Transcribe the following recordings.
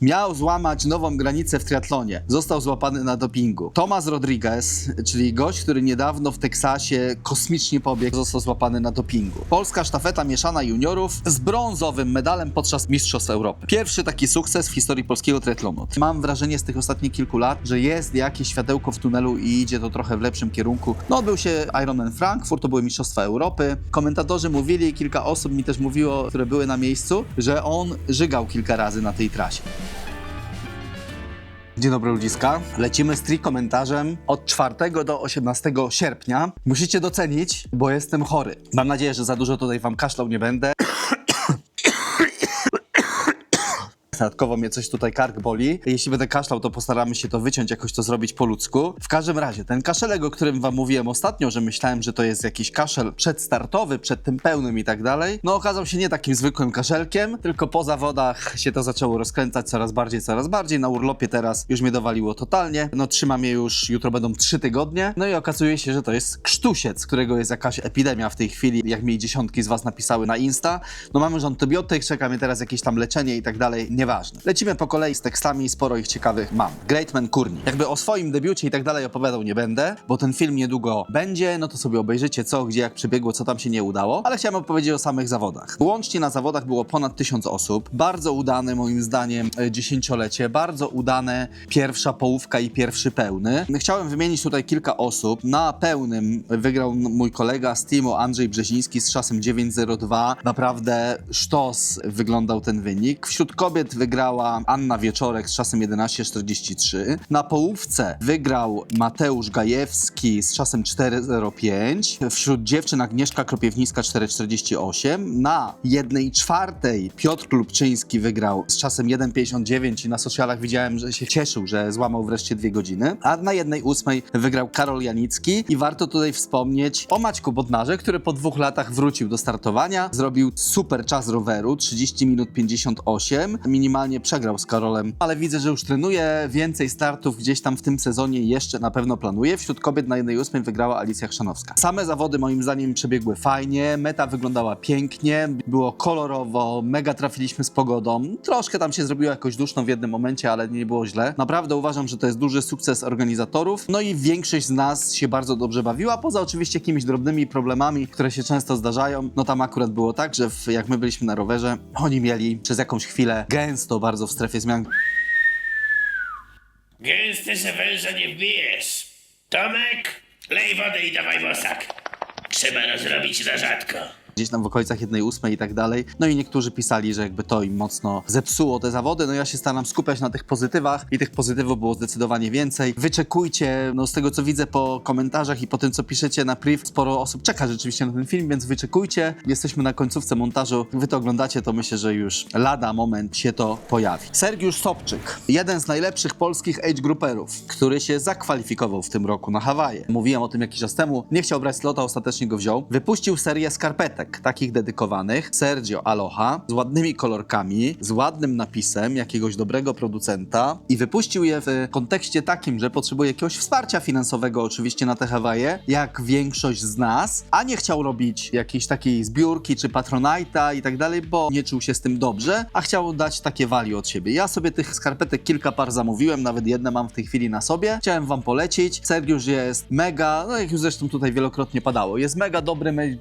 Miał złamać nową granicę w triatlonie. Został złapany na dopingu. Tomas Rodriguez, czyli gość, który niedawno w Teksasie kosmicznie pobiegł, został złapany na dopingu. Polska sztafeta mieszana juniorów z brązowym medalem podczas Mistrzostw Europy. Pierwszy taki sukces w historii polskiego triatlonu. Mam wrażenie z tych ostatnich kilku lat, że jest jakieś światełko w tunelu i idzie to trochę w lepszym kierunku. No odbył się Ironman Frankfurt, to były Mistrzostwa Europy. Komentatorzy mówili, kilka osób mi też mówiło, które były na miejscu, że on żygał kilka razy na tej trasie. Dzień dobry ludziska. Lecimy z tri komentarzem od 4 do 18 sierpnia. Musicie docenić, bo jestem chory. Mam nadzieję, że za dużo tutaj wam kaszlał nie będę. Dodatkowo mnie coś tutaj kark boli. Jeśli będę kaszlał, to postaramy się to wyciąć, jakoś to zrobić po ludzku. W każdym razie, ten kaszelek, o którym wam mówiłem ostatnio, że myślałem, że to jest jakiś kaszel przedstartowy, przed tym pełnym i tak dalej, no okazał się nie takim zwykłym kaszelkiem, tylko po zawodach się to zaczęło rozkręcać coraz bardziej, coraz bardziej. Na urlopie teraz już mnie dowaliło totalnie. No trzymam je już, jutro będą trzy tygodnie. No i okazuje się, że to jest krztusiec, którego jest jakaś epidemia w tej chwili, jak mi dziesiątki z was napisały na Insta. No mamy już antybiotyk, czeka mnie teraz jakieś tam leczenie i tak dalej, nieważne. Lecimy po kolei z tekstami, sporo ich ciekawych mam. Greatman Courtney. Jakby o swoim debiucie i tak dalej opowiadał nie będę, bo ten film niedługo będzie, no to sobie obejrzycie co, gdzie, jak przebiegło, co tam się nie udało, ale chciałem opowiedzieć o samych zawodach. Łącznie na zawodach było ponad tysiąc osób. Bardzo udane moim zdaniem e, dziesięciolecie, bardzo udane pierwsza połówka i pierwszy pełny. Chciałem wymienić tutaj kilka osób. Na pełnym wygrał mój kolega z teamu Andrzej Brzeziński z czasem 9.02. Naprawdę sztos wyglądał ten wynik. Wśród kobiet wygrała Anna Wieczorek z czasem 11.43. Na połówce wygrał Mateusz Gajewski z czasem 4.05. Wśród dziewczyn Agnieszka Kropiewnicka 4.48. Na jednej czwartej Piotr Klubczyński wygrał z czasem 1.59 i na socialach widziałem, że się cieszył, że złamał wreszcie dwie godziny. A na jednej ósmej wygrał Karol Janicki i warto tutaj wspomnieć o Maćku Bodnarze, który po dwóch latach wrócił do startowania. Zrobił super czas roweru, 30 minut 58. Minimalnie przegrał z Karolem, ale widzę, że już trenuje więcej startów gdzieś tam w tym sezonie jeszcze na pewno planuje. Wśród kobiet na jednej ósmej wygrała Alicja Chrzanowska. Same zawody moim zdaniem przebiegły fajnie, meta wyglądała pięknie, było kolorowo, mega trafiliśmy z pogodą. Troszkę tam się zrobiło jakoś duszno w jednym momencie, ale nie było źle. Naprawdę uważam, że to jest duży sukces organizatorów. No i większość z nas się bardzo dobrze bawiła, poza oczywiście jakimiś drobnymi problemami, które się często zdarzają. No tam akurat było tak, że w, jak my byliśmy na rowerze, oni mieli przez jakąś chwilę gęsto bardzo w strefie zmian Gęsty se węża nie wbijesz. Tomek, lej wodę i dawaj wosak. Trzeba rozrobić na rzadko. Gdzieś tam w okolicach jednej ósmej i tak dalej. No i niektórzy pisali, że jakby to im mocno zepsuło te zawody. No ja się staram skupiać na tych pozytywach i tych pozytywów było zdecydowanie więcej. Wyczekujcie, no z tego co widzę po komentarzach i po tym co piszecie na priv, sporo osób czeka rzeczywiście na ten film, więc wyczekujcie. Jesteśmy na końcówce montażu. Wy to oglądacie, to myślę, że już lada moment się to pojawi. Sergiusz Sobczyk, jeden z najlepszych polskich age grouperów, który się zakwalifikował w tym roku na Hawaje. Mówiłem o tym jakiś czas temu. Nie chciał brać slota, ostatecznie go wziął. Wypuścił serię skarpetek, takich dedykowanych. Sergio Aloha, z ładnymi kolorkami, z ładnym napisem jakiegoś dobrego producenta i wypuścił je w kontekście takim, że potrzebuje jakiegoś wsparcia finansowego oczywiście na te Hawaje, jak większość z nas, a nie chciał robić jakiejś takiej zbiórki czy patronite'a i tak dalej, bo nie czuł się z tym dobrze, a chciał dać takie value od siebie. Ja sobie tych skarpetek kilka par zamówiłem, nawet jedne mam w tej chwili na sobie. Chciałem wam polecić. Sergiusz jest mega, no jak już zresztą tutaj wielokrotnie padało, jest mega dobrym age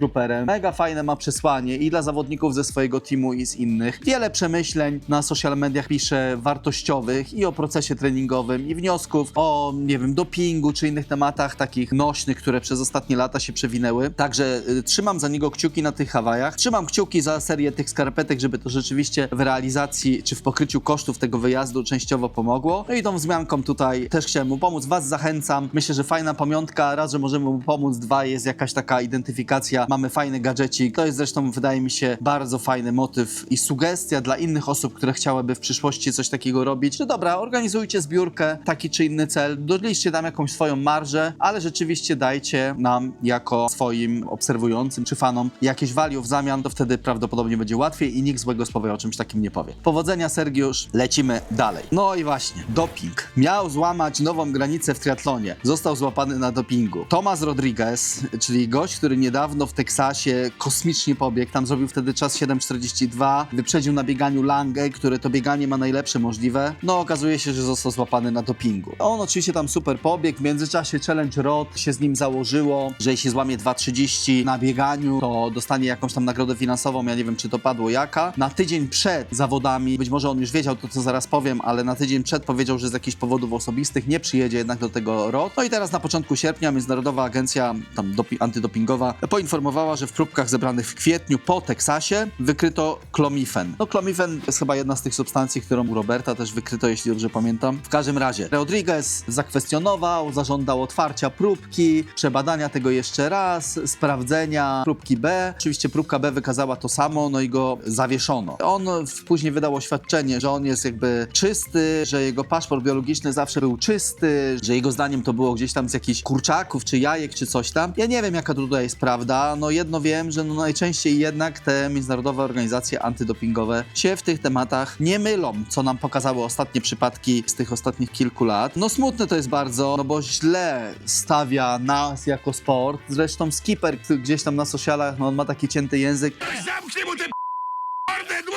mega fajne ma przesłanie i dla zawodników ze swojego teamu i z innych. Wiele przemyśleń na social mediach pisze wartościowych i o procesie treningowym i wniosków o, nie wiem, dopingu czy innych tematach takich nośnych, które przez ostatnie lata się przewinęły. Także y, trzymam za niego kciuki na tych Hawajach. Trzymam kciuki za serię tych skarpetek, żeby to rzeczywiście w realizacji czy w pokryciu kosztów tego wyjazdu częściowo pomogło. No i tą wzmianką tutaj też chciałem mu pomóc. Was zachęcam. Myślę, że fajna pamiątka. Raz, że możemy mu pomóc. Dwa, jest jakaś taka identyfikacja. Mamy fajny gadżecik. To jest zresztą, wydaje mi się, bardzo fajny motyw i sugestia dla innych osób, które chciałyby w przyszłości coś takiego robić. Że dobra, organizujcie zbiórkę, taki czy inny cel, doliczcie tam jakąś swoją marżę, ale rzeczywiście dajcie nam jako swoim obserwującym czy fanom jakieś value w zamian, to wtedy prawdopodobnie będzie łatwiej i nikt złego słowa o czymś takim nie powie. Powodzenia, Sergiusz, lecimy dalej. No i właśnie, doping. Miał złamać nową granicę w triatlonie. Został złapany na dopingu. Tomas Rodriguez, czyli gość, który niedawno w Teksasie kosmicznie pobiegł, tam zrobił wtedy czas 7.42, wyprzedził na bieganiu Langę, które to bieganie ma najlepsze możliwe. No okazuje się, że został złapany na dopingu. On oczywiście tam super pobiegł, w międzyczasie Challenge Rod się z nim założyło, że jeśli złamie 2.30 na bieganiu, to dostanie jakąś tam nagrodę finansową, ja nie wiem czy to padło jaka. Na tydzień przed zawodami, być może on już wiedział to, co zaraz powiem, ale na tydzień przed powiedział, że z jakichś powodów osobistych nie przyjedzie jednak do tego ROT. No i teraz na początku sierpnia Międzynarodowa Agencja tam dopi- antydopingowa poinformowała, że w próbkach zebranych w kwietniu po Teksasie wykryto klomifen. No klomifen jest chyba jedna z tych substancji, którą u Roberta też wykryto, jeśli dobrze pamiętam. W każdym razie Rodriguez zakwestionował, zażądał otwarcia próbki, przebadania tego jeszcze raz, sprawdzenia próbki B. Oczywiście próbka B wykazała to samo, no i go zawieszono. On później wydał oświadczenie, że on jest jakby czysty, że jego paszport biologiczny zawsze był czysty, że jego zdaniem to było gdzieś tam z jakichś kurczaków, czy jajek, czy coś tam. Ja nie wiem, jaka tutaj jest prawda. No jedno wiem, że no najczęściej jednak te międzynarodowe organizacje antydopingowe się w tych tematach nie mylą, co nam pokazały ostatnie przypadki z tych ostatnich kilku lat. No smutne to jest bardzo, no bo źle stawia nas jako sport. Zresztą Skipper gdzieś tam na socialach, no on ma taki cięty język, Zamknij mu mordę,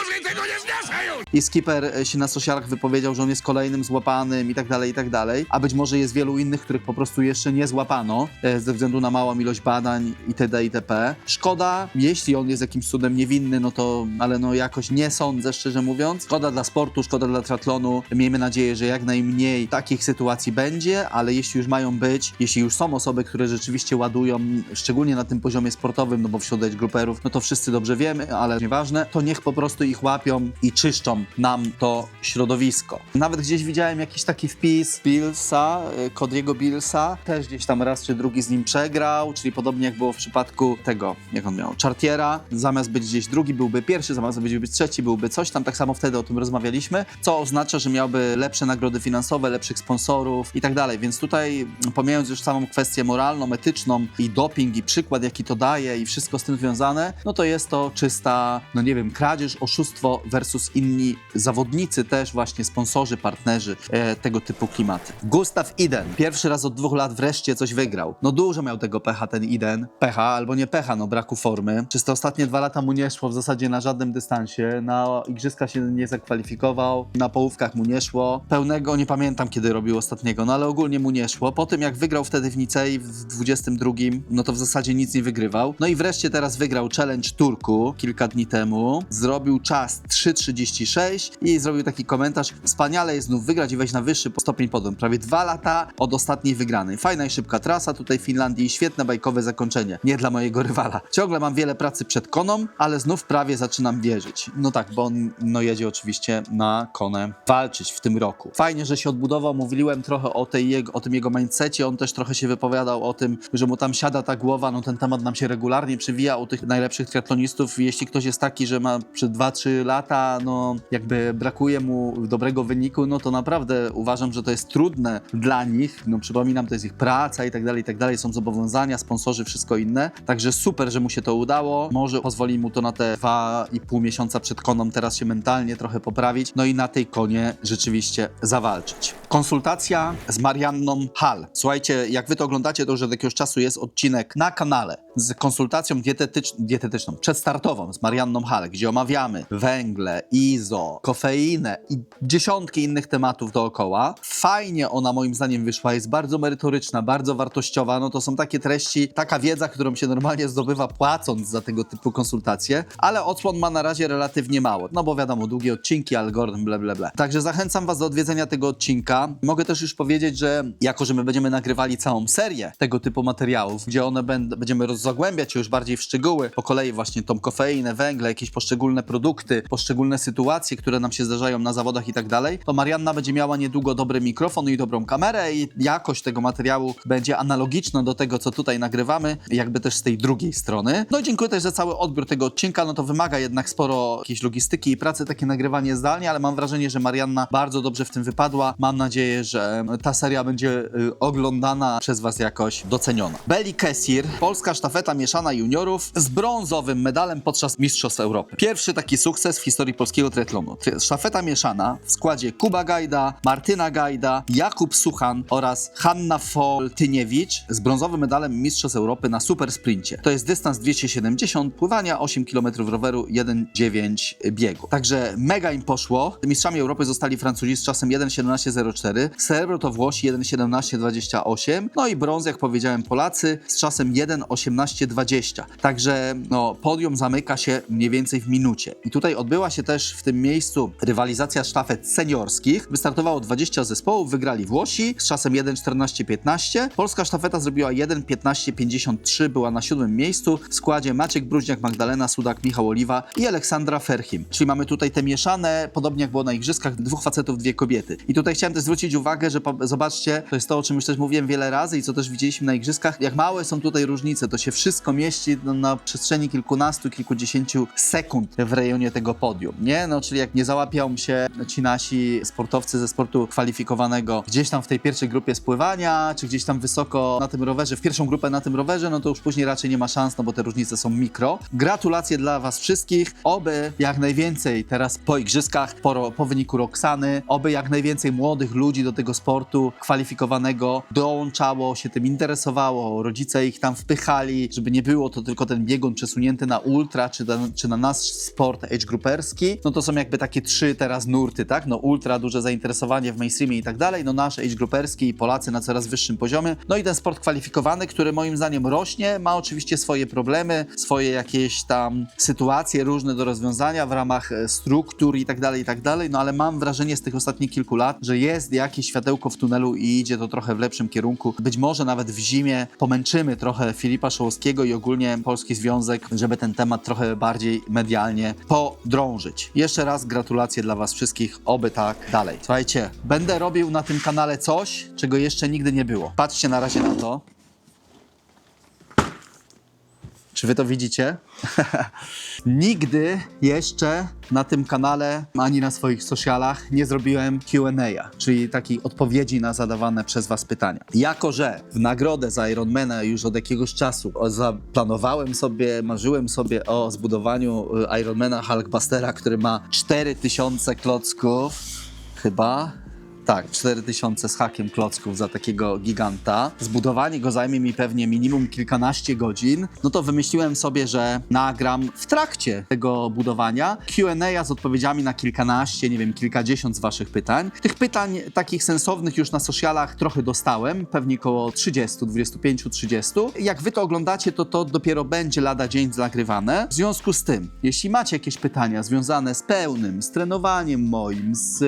dłużej tego nie zniosę już! I Skipper e, się na socialach wypowiedział, że on jest kolejnym złapanym i tak dalej, i tak dalej. A być może jest wielu innych, których po prostu jeszcze nie złapano e, ze względu na małą ilość badań itd. itp. Szkoda, jeśli on jest jakimś cudem niewinny, no to, ale no jakoś nie sądzę, szczerze mówiąc. Szkoda dla sportu, szkoda dla triatlonu. Miejmy nadzieję, że jak najmniej takich sytuacji będzie, ale jeśli już mają być, jeśli już są osoby, które rzeczywiście ładują, szczególnie na tym poziomie sportowym, no bo wśród age grouperów, no to wszyscy dobrze wiemy, ale nieważne, to niech po prostu ich łapią i czyszczą nam to środowisko. Nawet gdzieś widziałem jakiś taki wpis Billsa, y, Cody'ego Billsa, też gdzieś tam raz czy drugi z nim przegrał, czyli podobnie jak było w przypadku tego, jak on miał, Chartiera, zamiast być gdzieś drugi, byłby pierwszy, zamiast być, być trzeci, byłby coś tam, tak samo wtedy o tym rozmawialiśmy, co oznacza, że miałby lepsze nagrody finansowe, lepszych sponsorów i tak dalej, więc tutaj pomijając już samą kwestię moralną, etyczną i doping i przykład, jaki to daje i wszystko z tym związane, no to jest to czysta, no nie wiem, kradzież, oszustwo versus inni zawodnicy też właśnie, sponsorzy, partnerzy e, tego typu klimaty. Gustaw Iden, pierwszy raz od dwóch lat wreszcie coś wygrał. No dużo miał tego pecha ten Iden, pecha albo nie pecha, no braku formy. Przez te ostatnie dwa lata mu nie szło w zasadzie na żadnym dystansie, na igrzyska się nie zakwalifikował, na połówkach mu nie szło. Pełnego nie pamiętam kiedy robił ostatniego, no ale ogólnie mu nie szło. Po tym jak wygrał wtedy w Nicei w 22, no to w zasadzie nic nie wygrywał. No i wreszcie teraz wygrał Challenge Turku kilka dni temu. Zrobił czas 3.36 i zrobił taki komentarz. Wspaniale jest znów wygrać i wejść na wyższy stopień podłem. Prawie dwa lata od ostatniej wygranej. Fajna i szybka trasa tutaj w Finlandii świetne bajkowe zakończenie. Nie dla mojego rywala. Ciągle mam wiele pracy przed koną, ale znów prawie zaczynam wierzyć. No tak, bo on no, jedzie oczywiście na konę walczyć w tym roku. Fajnie, że się odbudował. Mówiłem trochę o, tej jego, o tym jego mindsetie. On też trochę się wypowiadał o tym, że mu tam siada ta głowa. No ten temat nam się regularnie przywija u tych najlepszych triatlonistów. Jeśli ktoś jest taki, że ma przed 2 3 lata, no jakby brakuje mu dobrego wyniku, no to naprawdę uważam, że to jest trudne dla nich. No przypominam, to jest ich praca i tak dalej, i tak dalej. Są zobowiązania, sponsorzy, wszystko inne. Także super, że mu się to udało. Może pozwoli mu to na te 2,5 miesiąca przed koną teraz się mentalnie trochę poprawić. No i na tej konie rzeczywiście zawalczyć. Konsultacja z Marianną Hall. Słuchajcie, jak wy to oglądacie, to już od jakiegoś czasu jest odcinek na kanale z konsultacją dietetycz dietetyczną, przedstartową z Marianną Hall, gdzie omawiamy węgle, izo, kofeinę i dziesiątki innych tematów dookoła. Fajnie ona moim zdaniem wyszła, jest bardzo merytoryczna, bardzo wartościowa. No to są takie treści, taka wiedza, którą się normalnie zdobywa płacąc za tego typu konsultacje, ale odsłon ma na razie relatywnie mało. No bo wiadomo, długie odcinki, algorytm, bla bla bla. Także zachęcam was do odwiedzenia tego odcinka. Mogę też już powiedzieć, że jako, że my będziemy nagrywali całą serię tego typu materiałów, gdzie one będą, będziemy roz- zagłębiać się już bardziej w szczegóły, po kolei właśnie tą kofeinę, węgle, jakieś poszczególne produkty, poszczególne sytuacje, które nam się zdarzają na zawodach i tak dalej, to Marianna będzie miała niedługo dobry mikrofon i dobrą kamerę i jakość tego materiału będzie analogiczna do tego, co tutaj nagrywamy, jakby też z tej drugiej strony. No i dziękuję też za cały odbiór tego odcinka, no to wymaga jednak sporo jakiejś logistyki i pracy, takie nagrywanie zdalnie, ale mam wrażenie, że Marianna bardzo dobrze w tym wypadła. Mam nadzieję, że ta seria będzie y, oglądana przez was jakoś doceniona. Beli Kesir, polska sztafeta mieszana juniorów z brązowym medalem podczas Mistrzostw Europy. Pierwszy taki sukces w historii polskiego triatlonu. Tri- Sztafeta mieszana w składzie Kuba Gajda, Martyna Gajda, Jakub Suchan oraz Hanna Foltyniewicz z brązowym medalem Mistrzostw Europy na super sprincie. To jest dystans 270 pływania, 8 km roweru, 1,9 biegu. Także mega im poszło. Mistrzami Europy zostali Francuzi z czasem 1,17,04, srebro to Włosi 1,17,28, no i brąz, jak powiedziałem, Polacy z czasem 1,18,20. Także no, podium zamyka się mniej więcej w minucie. I tutaj odbyła się też w tym miejscu rywalizacja sztafet seniorskich. Wystartowało 20 zespołów, wygrali Włosi z czasem 1,14,15. Polska sztafeta zrobiła 1,15,53, była na siódmym miejscu w składzie Maciek Bruźniak, Magdalena Sudak, Michał Oliwa i Aleksandra Ferchim. Czyli mamy tutaj te mieszane, podobnie jak było na igrzyskach, dwóch facetów, dwie kobiety. I tutaj chciałem też zwrócić uwagę, że zobaczcie, to jest to, o czym już też mówiłem wiele razy i co też widzieliśmy na igrzyskach, jak małe są tutaj różnice, to się wszystko mieści na przestrzeni kilkunastu, kilkudziesięciu sekund w rejonie tego podium, nie? No, czyli jak nie załapią się ci nasi sportowcy ze sportu kwalifikowanego gdzieś tam w tej pierwszej grupie spływania, czy gdzieś tam wysoko na tym rowerze, w pierwszą grupę na tym rowerze, no to już później raczej nie ma szans, no bo te różnice są mikro. Gratulacje dla was wszystkich, oby jak najwięcej teraz po igrzyskach, po, po wyniku Roxany, oby jak najwięcej młodych ludzi do tego sportu kwalifikowanego dołączało, się tym interesowało, rodzice ich tam wpychali, żeby nie było to tylko ten biegun przesunięty na ultra, czy na, czy na nasz sport age grouperski, no to są jakby takie trzy teraz nurty, tak? No ultra, duże zainteresowanie w mainstreamie i tak dalej, no nasz age grouperski i Polacy na coraz wyższym poziomie, no i ten sport kwalifikowany, który moim zdaniem rośnie, ma oczywiście swoje problemy, swoje jakieś tam sytuacje różne do rozwiązania w ramach e, struktur i tak dalej, i tak dalej, no ale mam wrażenie z tych ostatnich kilku lat, że jest jakieś światełko w tunelu i idzie to trochę w lepszym kierunku. Być może nawet w zimie pomęczymy trochę Filipa Szołowskiego i ogólnie Polski Związek, żeby ten temat trochę bardziej medialnie podrążyć. Jeszcze raz gratulacje dla Was wszystkich, oby tak dalej. Słuchajcie, będę robił na tym kanale coś, czego jeszcze nigdy nie było. Patrzcie na razie na to. Czy wy to widzicie? Nigdy jeszcze na tym kanale ani na swoich socialach nie zrobiłem QA, czyli takiej odpowiedzi na zadawane przez was pytania. Jako, że w nagrodę za Ironmana już od jakiegoś czasu zaplanowałem sobie, marzyłem sobie o zbudowaniu y, Ironmana Hulkbustera, który ma 4000 klocków, chyba. Tak, 4000 z hakiem klocków za takiego giganta. Zbudowanie go zajmie mi pewnie minimum kilkanaście godzin. No to wymyśliłem sobie, że nagram w trakcie tego budowania Q&A z odpowiedziami na kilkanaście, nie wiem, kilkadziesiąt waszych pytań. Tych pytań takich sensownych już na socialach trochę dostałem, pewnie około 30, 25, 30. Jak wy to oglądacie, to to dopiero będzie lada dzień nagrywane. W związku z tym, jeśli macie jakieś pytania związane z pełnym, z trenowaniem moim, z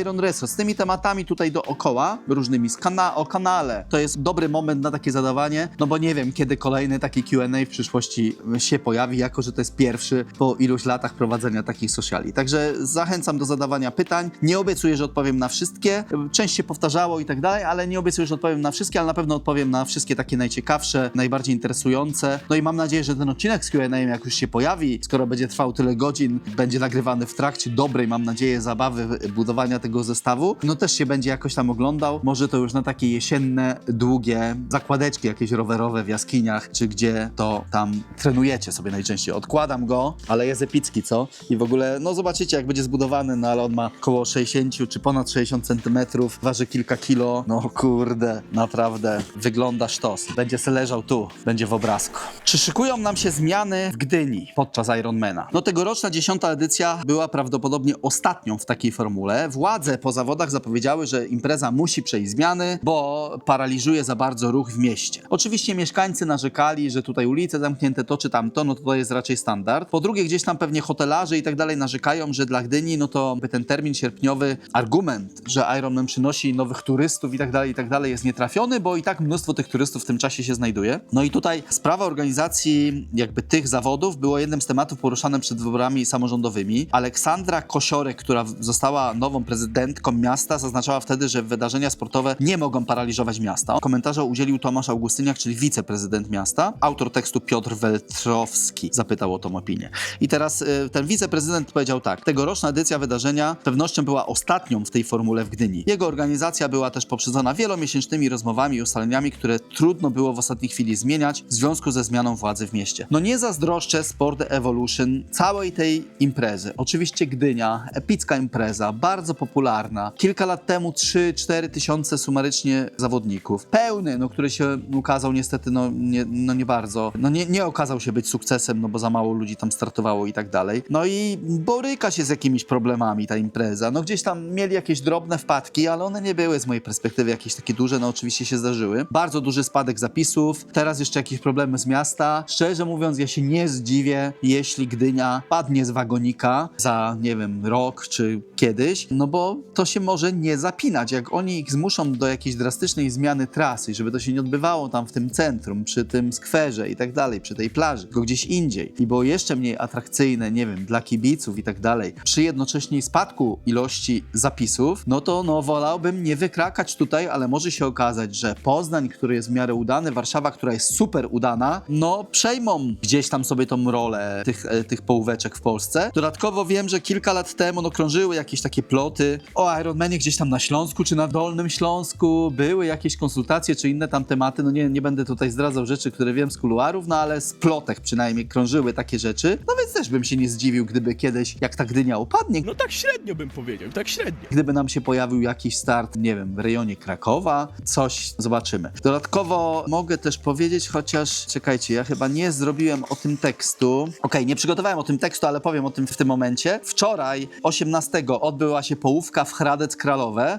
Iron Wrestle, z tymi tematami tutaj dookoła, różnymi o kanale, to jest dobry moment na takie zadawanie, no bo nie wiem, kiedy kolejny taki Q&A w przyszłości się pojawi, jako że to jest pierwszy po iluś latach prowadzenia takich sociali. Także zachęcam do zadawania pytań. Nie obiecuję, że odpowiem na wszystkie. Część się powtarzało i tak dalej, ale nie obiecuję, że odpowiem na wszystkie, ale na pewno odpowiem na wszystkie takie najciekawsze, najbardziej interesujące. No i mam nadzieję, że ten odcinek z Q&A, jak już się pojawi, skoro będzie trwał tyle godzin, będzie nagrywany w trakcie dobrej, mam nadzieję, zabawy budowania tego zestawu, no też się będzie jakoś tam oglądał. Może to już na takie jesienne, długie zakładeczki jakieś rowerowe w jaskiniach, czy gdzie to tam trenujecie sobie najczęściej. Odkładam go, ale jest epicki, co? I w ogóle, no zobaczycie, jak będzie zbudowany, no ale on ma około 60 czy ponad 60 centymetrów, waży kilka kilo. No kurde, naprawdę wygląda sztos. Będzie se leżał tu, będzie w obrazku. Czy szykują nam się zmiany w Gdyni podczas Ironmana? No tegoroczna dziesiąta edycja była prawdopodobnie ostatnią w takiej formule. Władze po zawodach zapowiedziały, że impreza musi przejść zmiany, bo paraliżuje za bardzo ruch w mieście. Oczywiście mieszkańcy narzekali, że tutaj ulice zamknięte, to czy tamto, no to to jest raczej standard. Po drugie, gdzieś tam pewnie hotelarze i tak dalej narzekają, że dla Gdyni, no to ten termin sierpniowy, argument, że Ironman przynosi nowych turystów i tak dalej, i tak dalej jest nietrafiony, bo i tak mnóstwo tych turystów w tym czasie się znajduje. No i tutaj sprawa organizacji jakby tych zawodów było jednym z tematów poruszanym przed wyborami samorządowymi. Aleksandra Kosiorek, która została nową prezydentką miasta, Zaznaczała wtedy, że wydarzenia sportowe nie mogą paraliżować miasta. Komentarza udzielił Tomasz Augustyniak, czyli wiceprezydent miasta. Autor tekstu Piotr Weltrowski zapytał o tą opinię. I teraz y, ten wiceprezydent powiedział tak. Tegoroczna edycja wydarzenia pewnością była ostatnią w tej formule w Gdyni. Jego organizacja była też poprzedzona wielomiesięcznymi rozmowami i ustaleniami, które trudno było w ostatniej chwili zmieniać w związku ze zmianą władzy w mieście. No nie zazdroszczę Sport Evolution całej tej imprezy. Oczywiście Gdynia, epicka impreza, bardzo popularna. Lat temu 3-4 tysiące sumarycznie zawodników. Pełny, no który się ukazał niestety, no nie, no nie bardzo, no nie, nie okazał się być sukcesem, no bo za mało ludzi tam startowało i tak dalej. No i boryka się z jakimiś problemami ta impreza. No gdzieś tam mieli jakieś drobne wpadki, ale one nie były z mojej perspektywy jakieś takie duże, no oczywiście się zdarzyły. Bardzo duży spadek zapisów, teraz jeszcze jakieś problemy z miasta. Szczerze mówiąc, ja się nie zdziwię, jeśli Gdynia padnie z wagonika za, nie wiem, rok czy kiedyś, no bo to się może nie zapinać. Jak oni ich zmuszą do jakiejś drastycznej zmiany trasy, żeby to się nie odbywało tam w tym centrum, przy tym skwerze i tak dalej, przy tej plaży, tylko gdzieś indziej i było jeszcze mniej atrakcyjne, nie wiem, dla kibiców i tak dalej, przy jednocześnie spadku ilości zapisów, no to no wolałbym nie wykrakać tutaj, ale może się okazać, że Poznań, który jest w miarę udany, Warszawa, która jest super udana, no przejmą gdzieś tam sobie tą rolę tych, e, tych połóweczek w Polsce. Dodatkowo wiem, że kilka lat temu no krążyły jakieś takie ploty o Ironmanie gdzieś tam na Śląsku czy na Dolnym Śląsku, były jakieś konsultacje czy inne tam tematy, no nie, nie będę tutaj zdradzał rzeczy, które wiem z kuluarów, no ale z plotek przynajmniej krążyły takie rzeczy, no więc też bym się nie zdziwił, gdyby kiedyś, jak ta Gdynia upadnie, No tak średnio bym powiedział, tak średnio. Gdyby nam się pojawił jakiś start, nie wiem, w rejonie Krakowa, coś zobaczymy. Dodatkowo mogę też powiedzieć, chociaż czekajcie, ja chyba nie zrobiłem o tym tekstu. Okej, nie przygotowałem o tym tekstu, ale powiem o tym w tym momencie. Wczoraj, 18, odbyła się połówka w Hradec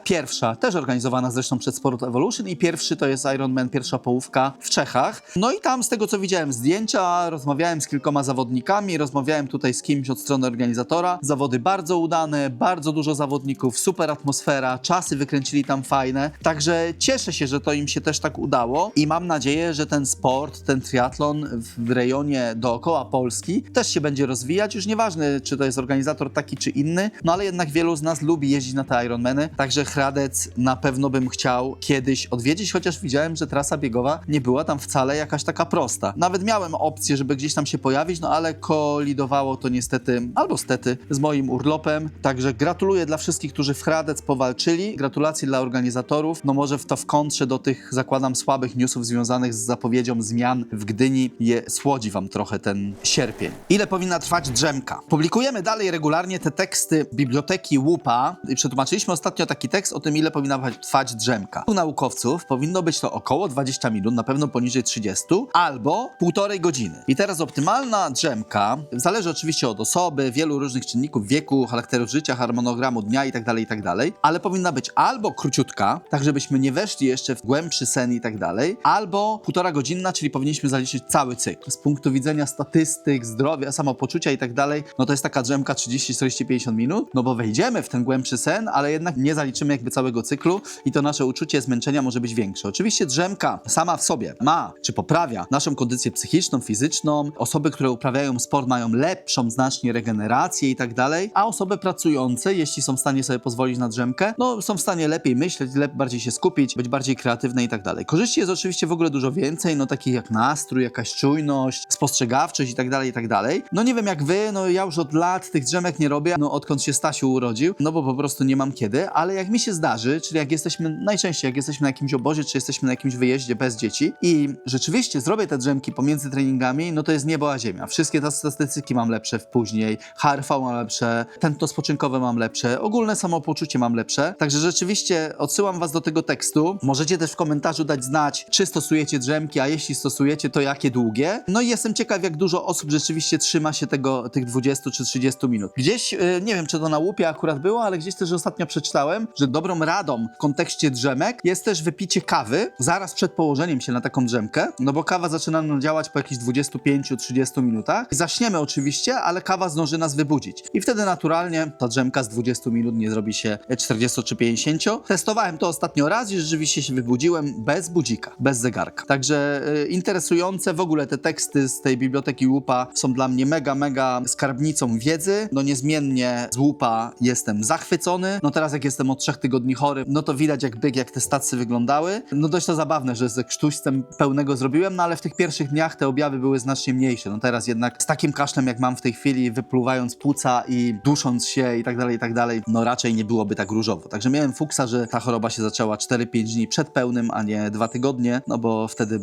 Pierwsza, też organizowana zresztą przez Sport Evolution i pierwszy to jest Ironman, pierwsza połówka w Czechach. No i tam z tego co widziałem zdjęcia, rozmawiałem z kilkoma zawodnikami, rozmawiałem tutaj z kimś od strony organizatora. Zawody bardzo udane, bardzo dużo zawodników, super atmosfera, czasy wykręcili tam fajne. Także cieszę się, że to im się też tak udało i mam nadzieję, że ten sport, ten triatlon w rejonie dookoła Polski też się będzie rozwijać. Już nieważne, czy to jest organizator taki czy inny, no ale jednak wielu z nas lubi jeździć na te Ironmany. Także Hradec na pewno bym chciał kiedyś odwiedzić, chociaż widziałem, że trasa biegowa nie była tam wcale jakaś taka prosta. Nawet miałem opcję, żeby gdzieś tam się pojawić, no ale kolidowało to niestety, albo stety, z moim urlopem. Także gratuluję dla wszystkich, którzy w Hradec powalczyli. Gratulacje dla organizatorów. No może w to w kontrze do tych, zakładam, słabych newsów związanych z zapowiedzią zmian w Gdyni je słodzi wam trochę ten sierpień. Ile powinna trwać drzemka? Publikujemy dalej regularnie te teksty biblioteki Łupa i przetłumaczyliśmy ostatnio taki tekst o tym, ile powinna trwać drzemka. U naukowców powinno być to około 20 minut, na pewno poniżej 30, albo półtorej godziny. I teraz optymalna drzemka zależy oczywiście od osoby, wielu różnych czynników, wieku, charakteru życia, harmonogramu dnia itd., itd., ale powinna być albo króciutka, tak żebyśmy nie weszli jeszcze w głębszy sen i tak albo półtora godzinna, czyli powinniśmy zaliczyć cały cykl. Z punktu widzenia statystyk, zdrowia, samopoczucia i tak dalej, no to jest taka drzemka 30, 40, 50 minut, no bo wejdziemy w ten głębszy sen, ale jednak nie zaliczymy jakby całego cyklu i to nasze uczucie zmęczenia może być większe. Oczywiście drzemka sama w sobie ma, czy poprawia naszą kondycję psychiczną, fizyczną. Osoby, które uprawiają sport mają lepszą znacznie regenerację i tak dalej, a osoby pracujące, jeśli są w stanie sobie pozwolić na drzemkę, no są w stanie lepiej myśleć, lep bardziej się skupić, być bardziej kreatywne i tak dalej. Korzyści jest oczywiście w ogóle dużo więcej, no takich jak nastrój, jakaś czujność, spostrzegawczość i tak dalej, i tak dalej. No nie wiem jak wy, no ja już od lat tych drzemek nie robię, no odkąd się Stasiu urodził, no bo po prostu nie mam kiedy, ale jak mi się zdarzy, czyli jak jesteśmy, najczęściej jak jesteśmy na jakimś obozie, czy jesteśmy na jakimś wyjeździe bez dzieci i rzeczywiście zrobię te drzemki pomiędzy treningami, no to jest niebo a ziemia. Wszystkie te statystyki mam lepsze w później, HRV mam lepsze, tętno spoczynkowe mam lepsze, ogólne samopoczucie mam lepsze, także rzeczywiście odsyłam was do tego tekstu. Możecie też w komentarzu dać znać, czy stosujecie drzemki, a jeśli stosujecie, to jakie długie. No i jestem ciekaw, jak dużo osób rzeczywiście trzyma się tego, tych 20 czy 30 minut. Gdzieś, yy, nie wiem, czy to na łupie akurat było, ale gdzieś też ostatnio przeczytałem, że dobrą radą w kontekście drzemek jest też wypicie kawy zaraz przed położeniem się na taką drzemkę, no bo kawa zaczyna działać po jakichś 25-30 minutach. Zaśniemy oczywiście, ale kawa zdąży nas wybudzić. I wtedy naturalnie ta drzemka z 20 minut nie zrobi się 40 czy 50. Testowałem to ostatnio raz i rzeczywiście się wybudziłem bez budzika, bez zegarka. Także y, interesujące w ogóle te teksty z tej biblioteki Łupa są dla mnie mega, mega skarbnicą wiedzy. No niezmiennie z Łupa jestem zachwycony. No teraz jak jestem od trzech tygodni chory, no to widać jak byk, jak te stacje wyglądały. No dość to zabawne, że ze krztuścem pełnego zrobiłem, no ale w tych pierwszych dniach te objawy były znacznie mniejsze. No teraz jednak z takim kaszlem, jak mam w tej chwili, wypluwając płuca i dusząc się i tak dalej, i tak dalej, no raczej nie byłoby tak różowo. Także miałem fuksa, że ta choroba się zaczęła 4-5 dni przed pełnym, a nie 2 tygodnie, no bo wtedy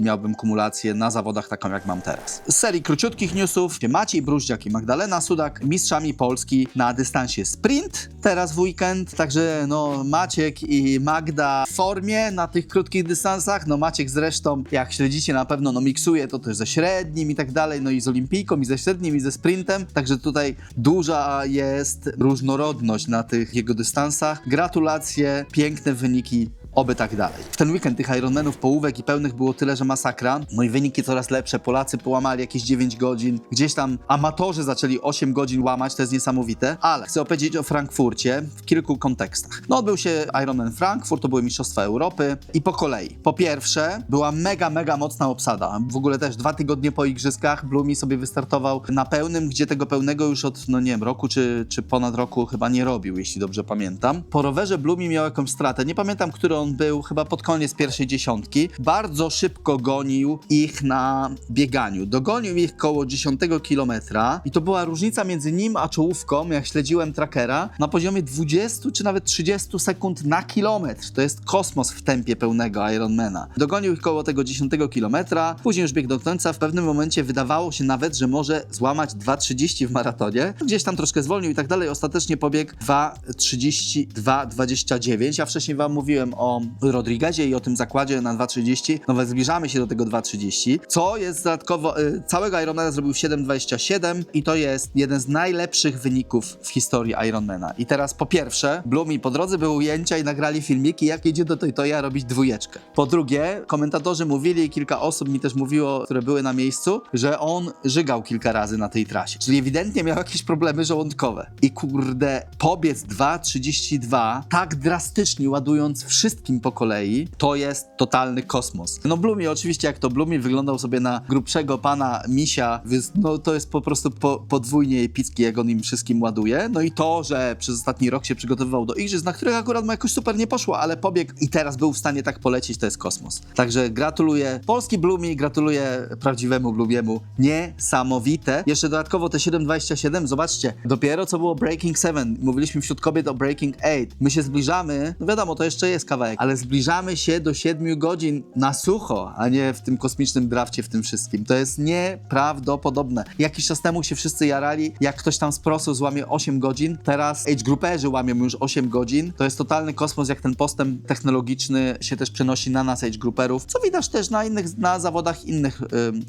miałbym kumulację na zawodach taką, jak mam teraz. Z serii króciutkich newsów, Maciej Bruździak i Magdalena Sudak mistrzami Polski na dystansie sprint teraz w weekend, także no Maciek i Magda w formie na tych krótkich dystansach, no Maciek zresztą, jak śledzicie na pewno, no miksuje to też ze średnim i tak dalej, no i z olimpijką i ze średnim i ze sprintem, także tutaj duża jest różnorodność na tych jego dystansach. Gratulacje, piękne wyniki Oby tak dalej. W ten weekend tych Ironmanów połówek i pełnych było tyle, że masakra. No i wyniki coraz lepsze. Polacy połamali jakieś 9 godzin. Gdzieś tam amatorzy zaczęli 8 godzin łamać, to jest niesamowite. Ale chcę opowiedzieć o Frankfurcie w kilku kontekstach. No odbył się Ironman Frankfurt, to były Mistrzostwa Europy i po kolei. Po pierwsze, była mega, mega mocna obsada. W ogóle też dwa tygodnie po igrzyskach Blumi sobie wystartował na pełnym, gdzie tego pełnego już od, no nie wiem, roku czy, czy ponad roku chyba nie robił, jeśli dobrze pamiętam. Po rowerze Blumi miał jakąś stratę. Nie pamiętam, który on był, chyba pod koniec pierwszej dziesiątki. Bardzo szybko gonił ich na bieganiu. Dogonił ich koło 10 kilometra i to była różnica między nim a czołówką, jak śledziłem trackera, na poziomie 20 czy nawet 30 sekund na kilometr. To jest kosmos w tempie pełnego Ironmana. Dogonił ich koło tego 10 kilometra, później już biegł do końca. W pewnym momencie wydawało się nawet, że może złamać 2.30 w maratonie. Gdzieś tam troszkę zwolnił i tak dalej. Ostatecznie pobiegł 2.32.29. Ja wcześniej wam mówiłem o Rodriguezie i o tym zakładzie na 2.30. No więc zbliżamy się do tego 2.30. Co jest dodatkowo, y, całego Ironmana zrobił 7.27 i to jest jeden z najlepszych wyników w historii Ironmana. I teraz po pierwsze, Blumi po drodze były ujęcia i nagrali filmiki, jak jedzie do Toytoja robić dwójeczkę. Po drugie, komentatorzy mówili kilka osób mi też mówiło, które były na miejscu, że on żygał kilka razy na tej trasie. Czyli ewidentnie miał jakieś problemy żołądkowe. I kurde, pobiec 2.32 tak drastycznie ładując wszystkim po kolei, to jest totalny kosmos. No Blumi oczywiście jak to Blumi wyglądał sobie na grubszego pana misia, więc no to jest po prostu po, podwójnie epicki, jak on im wszystkim ładuje. No i to, że przez ostatni rok się przygotowywał do igrzysk, na których akurat mu jakoś super nie poszło, ale pobiegł i teraz był w stanie tak polecieć, to jest kosmos. Także gratuluję Polski Blumi, gratuluję prawdziwemu Blumiemu. Niesamowite. Jeszcze dodatkowo te 7.27, zobaczcie, dopiero co było Breaking 7, mówiliśmy wśród kobiet o Breaking 8. My się zbliżamy, no wiadomo, to jeszcze jest kawałek, ale zbliżamy się do 7 godzin na sucho, a nie w tym kosmicznym drafcie, w tym wszystkim. To jest nieprawdopodobne. Jakiś czas temu się wszyscy jarali, jak ktoś tam z prosu złamie 8 godzin, teraz age grouperzy łamią już 8 godzin. To jest totalny kosmos, jak ten postęp technologiczny się też przenosi na nas age grouperów, co widać też na innych, na zawodach innych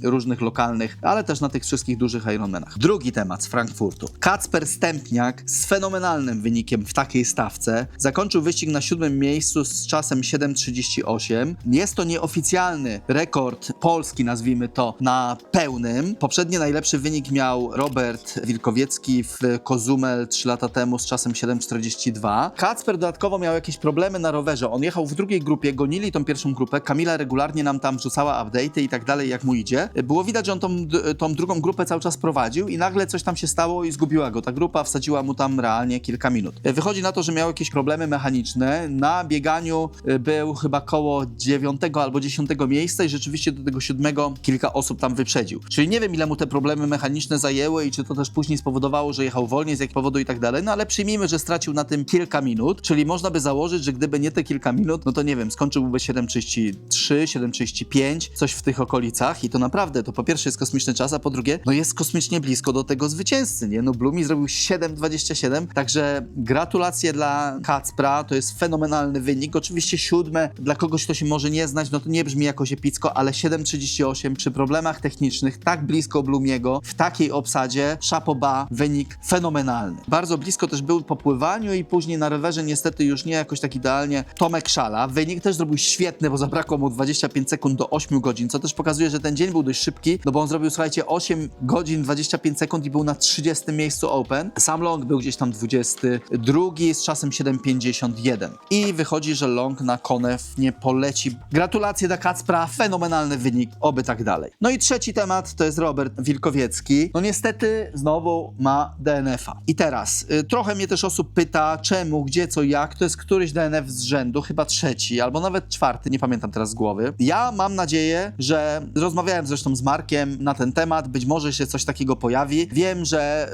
y, różnych lokalnych, ale też na tych wszystkich dużych Ironmanach. Drugi temat z Frankfurtu. Kacper Stępniak z fenomenalnym wynikiem w takiej stawce zakończył wyścig na siódmym miejscu z czasem 7.38. Jest to nieoficjalny rekord polski, nazwijmy to, na pełnym. Poprzedni najlepszy wynik miał Robert Wilkowiecki w Kozumel 3 lata temu z czasem 7.42. Kacper dodatkowo miał jakieś problemy na rowerze. On jechał w drugiej grupie, gonili tą pierwszą grupę. Kamila regularnie nam tam wrzucała update'y i tak dalej, jak mu idzie. Było widać, że on tą, tą drugą grupę cały czas prowadził i nagle coś tam się stało i zgubiła go. Ta grupa wsadziła mu tam realnie kilka minut. Wychodzi na to, że miał jakieś problemy mechaniczne. Na bieganiu y, był chyba koło dziewiątego albo dziesiątego miejsca i rzeczywiście do tego siódmego kilka osób tam wyprzedził. Czyli nie wiem, ile mu te problemy mechaniczne zajęły i czy to też później spowodowało, że jechał wolniej, z jakiego powodu i tak dalej, no ale przyjmijmy, że stracił na tym kilka minut, czyli można by założyć, że gdyby nie te kilka minut, no to nie wiem, skończyłby 7.33, 7.35, coś w tych okolicach i to naprawdę, to po pierwsze jest kosmiczny czas, a po drugie, no jest kosmicznie blisko do tego zwycięzcy, nie? No Blumi zrobił 7.27, także gratulacje dla Kacpra, to jest fenomenalny wynik, oczywiście siódme, dla kogoś, kto się może nie znać, no to nie brzmi jakoś epicko, ale 7.38 przy problemach technicznych, tak blisko Blumiego, w takiej obsadzie, szapoba, wynik fenomenalny. Bardzo blisko też był po pływaniu i później na rowerze niestety już nie jakoś tak idealnie Tomek Szala. Wynik też zrobił świetny, bo zabrakło mu 25 sekund do 8 godzin, co też pokazuje, że ten dzień był dość szybki, no bo on zrobił, słuchajcie, 8 godzin 25 sekund i był na 30 miejscu Open. Sam Long był gdzieś tam 22 z czasem 7.51. I wychodzi, że long na Konew nie poleci. Gratulacje dla Kacpra, fenomenalny wynik, oby tak dalej. No i trzeci temat to jest Robert Wilkowiecki. No niestety znowu ma DNF-a. I teraz, y, trochę mnie też osób pyta, czemu, gdzie, co, jak. To jest któryś DNF z rzędu, chyba trzeci, albo nawet czwarty, nie pamiętam teraz z głowy. Ja mam nadzieję, że rozmawiałem zresztą z Markiem na ten temat, być może się coś takiego pojawi. Wiem, że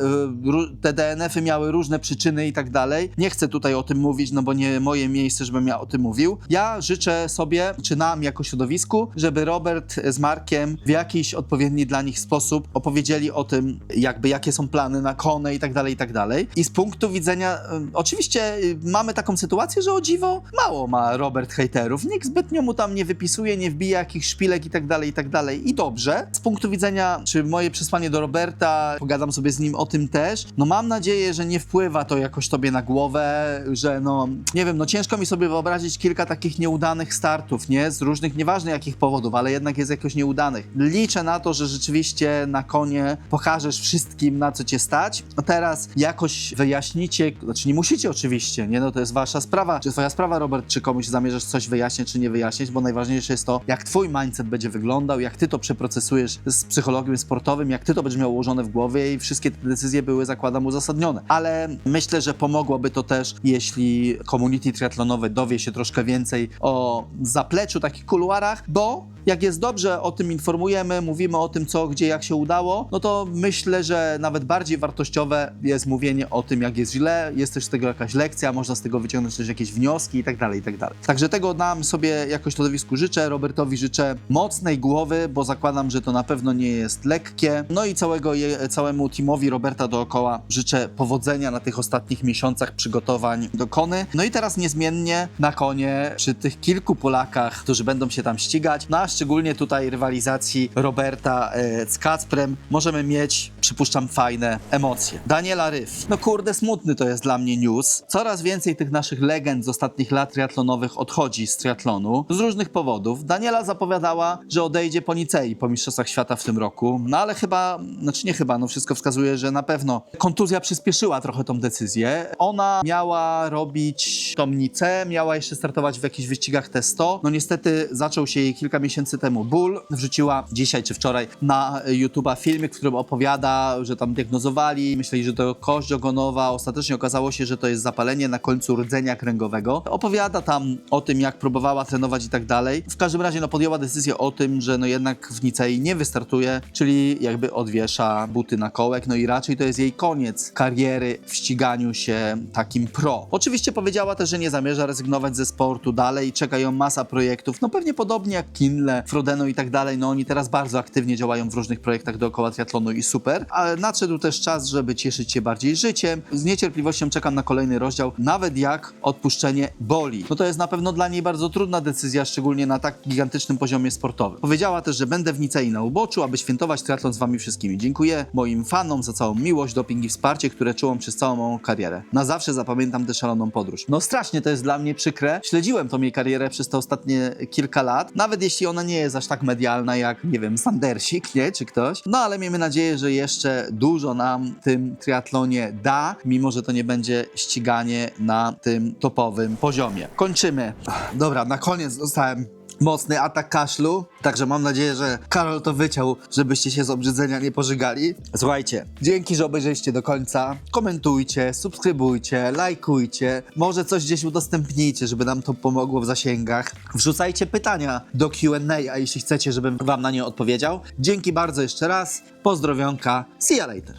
y, te DNF-y miały różne przyczyny i tak dalej. Nie chcę tutaj o tym mówić, no bo nie moje miejsce, żebym ja tym mówił. Ja życzę sobie, czy nam jako środowisku, żeby Robert z Markiem w jakiś odpowiedni dla nich sposób opowiedzieli o tym, jakby jakie są plany na konę i tak dalej, i tak dalej. I z punktu widzenia, oczywiście y, mamy taką sytuację, że o dziwo mało ma Robert hejterów. Nikt zbytnio mu tam nie wypisuje, nie wbija jakichś szpilek i tak dalej, i tak dalej. I dobrze. Z punktu widzenia, czy moje przesłanie do Roberta, pogadam sobie z nim o tym też, no mam nadzieję, że nie wpływa to jakoś tobie na głowę, że no, nie wiem, no ciężko mi sobie wyobrazić kilka takich nieudanych startów, nie? Z różnych, nieważne jakich powodów, ale jednak jest jakoś nieudanych. Liczę na to, że rzeczywiście na konie pokażesz wszystkim, na co cię stać. A teraz jakoś wyjaśnicie, znaczy nie musicie oczywiście, nie? No to jest wasza sprawa, czy twoja sprawa, Robert, czy komuś zamierzasz coś wyjaśnić, czy nie wyjaśnić, bo najważniejsze jest to, jak twój mindset będzie wyglądał, jak ty to przeprocesujesz z psychologiem sportowym, jak ty to będziesz miał ułożone w głowie i wszystkie te decyzje były, zakładam, uzasadnione. Ale myślę, że pomogłoby to też, jeśli community triatlonowe dowie się troszkę więcej o zapleczu, takich kuluarach, bo jak jest dobrze, o tym informujemy, mówimy o tym, co, gdzie, jak się udało, no to myślę, że nawet bardziej wartościowe jest mówienie o tym, jak jest źle, jest też z tego jakaś lekcja, można z tego wyciągnąć też jakieś wnioski i tak dalej, i tak dalej. Także tego nam sobie jako środowisku życzę, Robertowi życzę mocnej głowy, bo zakładam, że to na pewno nie jest lekkie. No i całego je, całemu teamowi Roberta dookoła życzę powodzenia na tych ostatnich miesiącach przygotowań do kony. No i teraz niezmiennie na konie przy tych kilku Polakach, którzy będą się tam ścigać, no a szczególnie tutaj rywalizacji Roberta e, z Kacprem, możemy mieć, przypuszczam, fajne emocje. Daniela Ryf. No kurde, smutny to jest dla mnie news. Coraz więcej tych naszych legend z ostatnich lat triatlonowych odchodzi z triatlonu z różnych powodów. Daniela zapowiadała, że odejdzie po Nicei po Mistrzostwach Świata w tym roku, no ale chyba, znaczy nie chyba, no wszystko wskazuje, że na pewno kontuzja przyspieszyła trochę tą decyzję. Ona miała robić tą Nicę, miała jeszcze startować w jakichś wyścigach T100. No niestety zaczął się jej kilka miesięcy temu ból. Wrzuciła dzisiaj czy wczoraj na YouTube'a filmik, w którym opowiada, że tam diagnozowali, myśleli, że to kość ogonowa. Ostatecznie okazało się, że to jest zapalenie na końcu rdzenia kręgowego. Opowiada tam o tym, jak próbowała trenować i tak dalej. W każdym razie no, podjęła decyzję o tym, że no jednak w Nicei nie wystartuje, czyli jakby odwiesza buty na kołek, no i raczej to jest jej koniec kariery w ściganiu się takim pro. Oczywiście powiedziała też, że nie zamierza rezygnować ze sportu dalej, czeka ją masa projektów, no pewnie podobnie jak Kinle, Frodeno i tak dalej, no oni teraz bardzo aktywnie działają w różnych projektach dookoła triatlonu i super, ale nadszedł też czas, żeby cieszyć się bardziej życiem. Z niecierpliwością czekam na kolejny rozdział, nawet jak odpuszczenie boli. No to jest na pewno dla niej bardzo trudna decyzja, szczególnie na tak gigantycznym poziomie sportowym. Powiedziała też, że będę w Nicei na uboczu, aby świętować triatlon z wami wszystkimi. Dziękuję moim fanom za całą miłość, doping i wsparcie, które czułam przez całą moją karierę. Na zawsze zapamiętam tę szaloną podróż. No strasznie to jest dla mnie przykre. Śledziłem tą jej karierę przez te ostatnie kilka lat, nawet jeśli ona nie jest aż tak medialna jak, nie wiem, Sandersik, nie? Czy ktoś. No ale miejmy nadzieję, że jeszcze dużo nam tym triatlonie da, mimo że to nie będzie ściganie na tym topowym poziomie. Kończymy. Dobra, na koniec dostałem mocny atak kaszlu, także mam nadzieję, że Karol to wyciął, żebyście się z obrzydzenia nie pożygali. Słuchajcie, dzięki, że obejrzeliście do końca. Komentujcie, subskrybujcie, lajkujcie, może coś gdzieś udostępnijcie, żeby nam to pomogło w zasięgach. Wrzucajcie pytania do Q&A, a jeśli chcecie, żebym wam na nie odpowiedział. Dzięki bardzo jeszcze raz, pozdrowionka, see ya later.